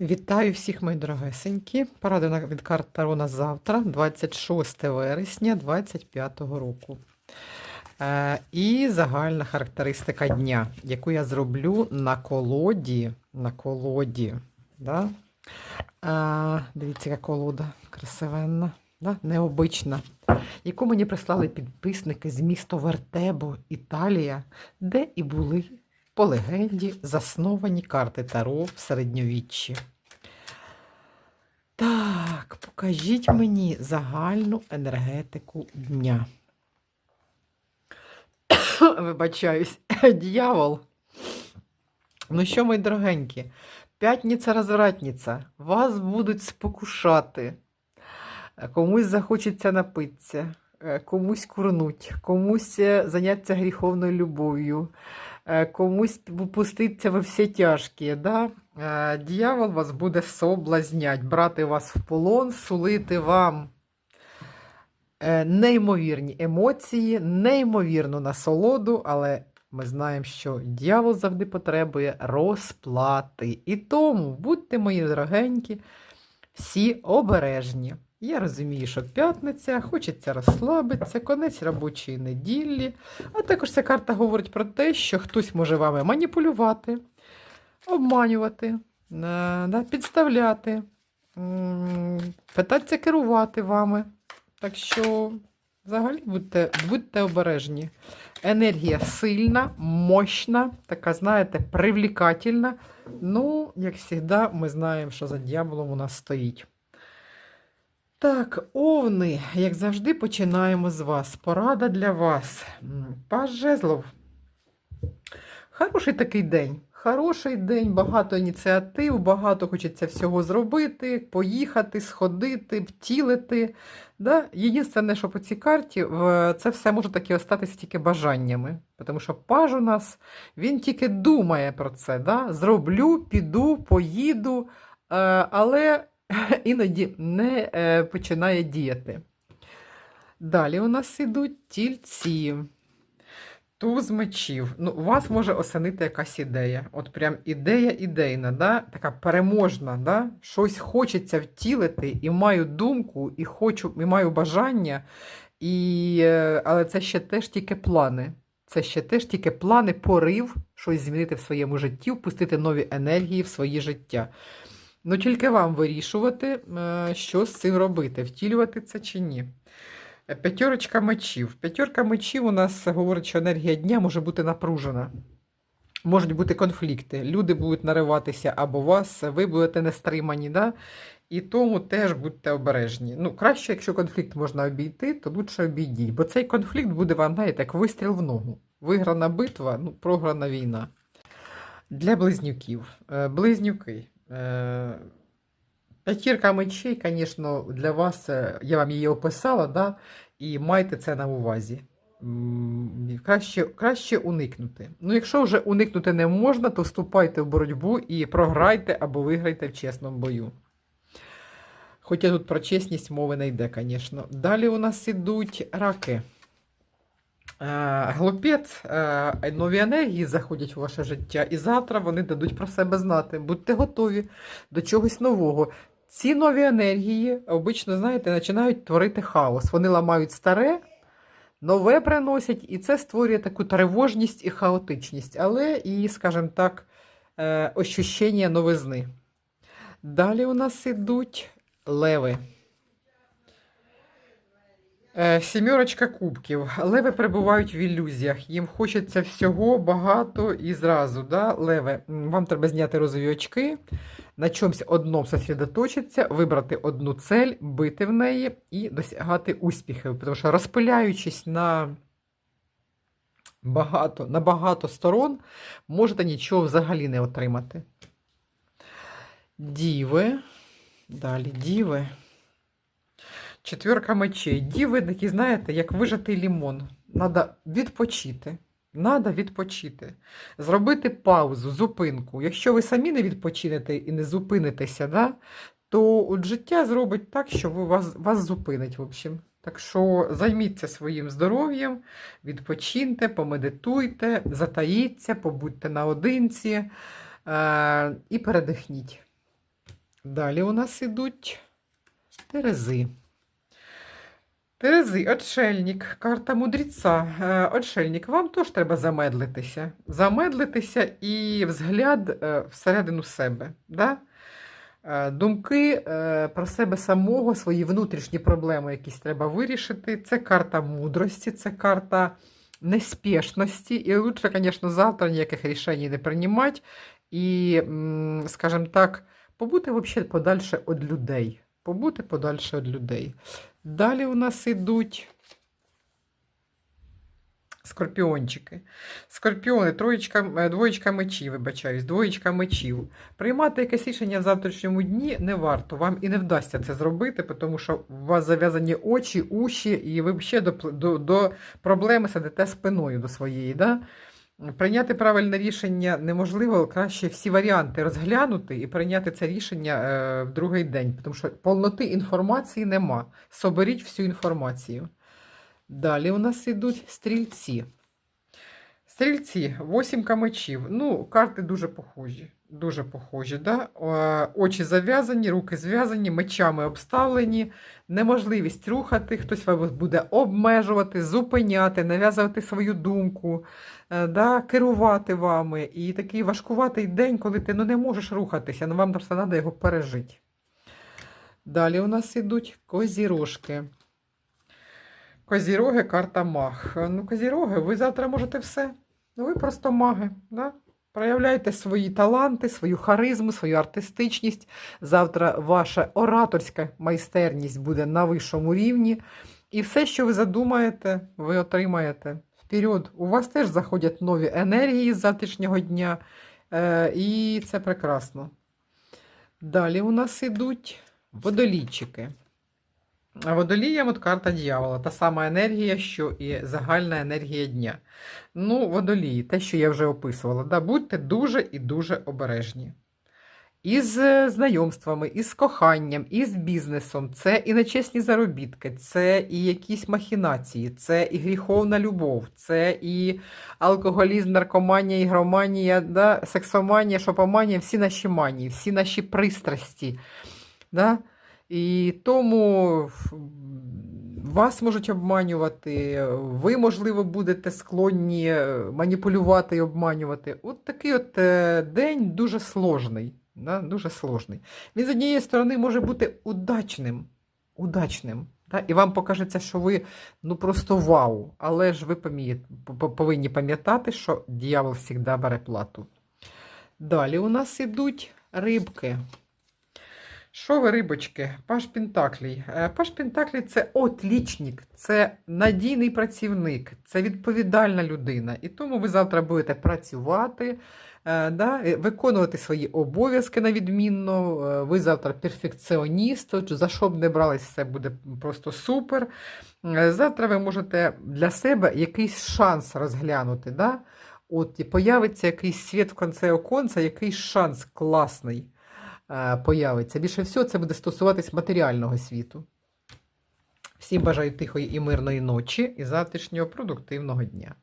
Вітаю всіх, мої дорогесенькі. Порадина від карт Таро на завтра, 26 вересня 2025 року. Е, і загальна характеристика дня, яку я зроблю на колоді. На колоді. Да? Е, дивіться, яка колода красивенна, да? необична. Яку мені прислали підписники з міста Вертебо, Італія, де і були по легенді засновані карти Таро в середньовіччі. Так, покажіть мені загальну енергетику дня. Вибачаюсь, дьявол. Ну що, мої дорогенькі, п'ятниця розвратниця, вас будуть спокушати. Комусь захочеться напитися, е, комусь курнуть, комусь е, заняться гріховною любов'ю, комусь пуститься во всі тяжкі. Да? Е, Дьявол вас буде соблазнять, брати вас в полон, сулити вам е, неймовірні емоції, неймовірну насолоду, але ми знаємо, що дьявол завжди потребує розплати. І тому будьте мої дорогенькі, всі обережні. Я розумію, що п'ятниця, хочеться розслабитися, конець робочої неділі. А також ця карта говорить про те, що хтось може вами маніпулювати, обманювати, е, підставляти, питатися керувати вами. Так що, взагалі, будьте, будьте обережні. Енергія сильна, мощна, така, знаєте, привлекательна. Ну, як завжди, ми знаємо, що за дьяволом у нас стоїть. Так, овни, як завжди, починаємо з вас. Порада для вас. М, Паж жезлов. Хороший такий день. Хороший день, багато ініціатив, багато хочеться всього зробити, поїхати, сходити, втілити. Да? Єдине, що по цій карті, це все може таки остатися тільки бажаннями. Тому що паж у нас, він тільки думає про це. Да? Зроблю, піду, поїду, е, але іноді не е, починає діяти. Далі у нас ідуть тільці. Туз мечів. Ну, у вас може осенити якась ідея. От прям ідея ідейна, да? така переможна. Да? Щось хочеться втілити, і маю думку, і хочу, і маю бажання, і, е, але це ще теж тільки плани. Це ще теж тільки плани, порив, щось змінити в своєму житті, впустити нові енергії в своє життя. Ну, тільки вам вирішувати, е, що з цим робити, втілювати це чи ні. Е, П'ятерочка мечів. П'ятерка мечів у нас говорить, що енергія дня може бути напружена. Можуть бути конфлікти. Люди будуть нариватися або вас, ви будете нестримані. Да? І тому теж будьте обережні. Ну, краще, якщо конфлікт можна обійти, то лучше обійдіть. Бо цей конфлікт буде вам, знаєте, як вистріл в ногу. Виграна битва, ну, програна війна. Для близнюків. Е, Близнюки. П'ятірка мечей, звісно, для вас, е, я вам її описала, да? і майте це на увазі. Краще, краще уникнути. Ну, якщо вже уникнути не можна, то вступайте в боротьбу і програйте або виграйте в чесному бою. Хоча тут про чесність мови не йде, звісно. Далі у нас ідуть раки. Е, Глупець, е, нові енергії заходять в ваше життя, і завтра вони дадуть про себе знати. Будьте готові до чогось нового. Ці нові енергії обично, знаєте, починають творити хаос. Вони ламають старе, нове приносять, і це створює таку тривожність і хаотичність, але і, скажімо так, е, ощущення новизни. Далі у нас ідуть леви. Е, Сімерочка кубків. Леви перебувають в ілюзіях. Їм хочеться всього багато і зразу. Да? Леви, вам треба зняти розові очки, на чомусь одному сосредоточитися, вибрати одну цель, бити в неї і досягати успіхів. Тому що розпиляючись на багато, на багато сторон, можете нічого взагалі не отримати. Діви. Далі діви. Четверка мечей. Діви такі, знаєте, як вижатий лімон. Надо відпочити. Надо відпочити. Зробити паузу, зупинку. Якщо ви самі не відпочинете і не зупинитеся, да, то от життя зробить так, що вас, вас зупинить. В общем. Так що займіться своїм здоров'ям, відпочиньте, помедитуйте, затаїться, побудьте наодинці е- і передихніть. Далі у нас ідуть Терези. Терези, отшельник, карта мудреця. Е, Отшельник, вам теж треба замедлитися. Замедлитися і взгляд е, всередину себе. Да? Е, Думки про себе самого, свої внутрішні проблеми якісь треба вирішити. Це карта мудрості, це карта неспішності. І лучше, звісно, завтра ніяких рішень не приймати. І, скажімо так, побути взагалі подальше від людей. Побути подальше від людей. Далі у нас ідуть скорпіончики. Скорпіони, троєчка, е, двоєчка мечів, вибачаюсь, двоєчка мечів. Приймати якесь рішення в завтрашньому дні не варто. Вам і не вдасться це зробити, тому що у вас зав'язані очі, уші, і ви ще до, до, до проблеми сидите спиною до своєї. Да? Прийняти правильне рішення неможливо, краще всі варіанти розглянути і прийняти це рішення е, в другий день, тому що повноти інформації нема. Соберіть всю інформацію. Далі у нас йдуть стрільці. Стрільці, восімка мечів. Ну, карти дуже похожі. Дуже похожі. Да? Е, Очі зав'язані, руки зв'язані, мечами обставлені, неможливість рухати, хтось вас буде обмежувати, зупиняти, нав'язувати свою думку, е, да? керувати вами. І такий важкуватий день, коли ти ну, не можеш рухатися, ну вам просто треба його пережити. Далі у нас ідуть козірожки. Козіроги, карта маг. Ну, козіроги, ви завтра можете все. Ну, ви просто маги. Да? Проявляйте свої таланти, свою харизму, свою артистичність. Завтра ваша ораторська майстерність буде на вищому рівні. І все, що ви задумаєте, ви отримаєте. Вперед! У вас теж заходять нові енергії з завтрашнього дня. Е, і це прекрасно. Далі у нас ідуть водолійчики. А водоліям от карта дьявола, та сама енергія, що і загальна енергія дня. Ну, водолії, те, що я вже описувала, да, будьте дуже і дуже обережні. Із е, знайомствами, із коханням, із бізнесом, це і нечесні заробітки, це і якісь махінації, це і гріховна любов, це і алкоголізм, наркоманія, ігроманія, да, сексоманія, шопоманія, всі наші манії, всі наші пристрасті. Да? І тому вас можуть обманювати, ви, можливо, будете склонні маніпулювати і обманювати. От такий от е, день дуже сложний. Да? Дуже сложний. Він з однієї сторони може бути удачним. удачним да? І вам покажеться, що ви ну просто вау. Але ж ви повинні пам'ятати, що дьявол завжди бере плату. Далі у нас ідуть рибки. Що ви, рибочки? Паш Пентаклій. Е, Паш Пентаклій це отлічник, це надійний працівник, це відповідальна людина. І тому ви завтра будете працювати, е, да, виконувати свої обов'язки на відмінно. Е, Ви завтра перфекціоніст, за що б не брались, все буде просто супер. Завтра ви можете для себе якийсь шанс розглянути. Да? От і появиться якийсь світ в кінці оконця, якийсь шанс класний появиться. Більше всього, це буде стосуватись матеріального світу. Всім бажаю тихої і мирної ночі і завтрашнього продуктивного дня.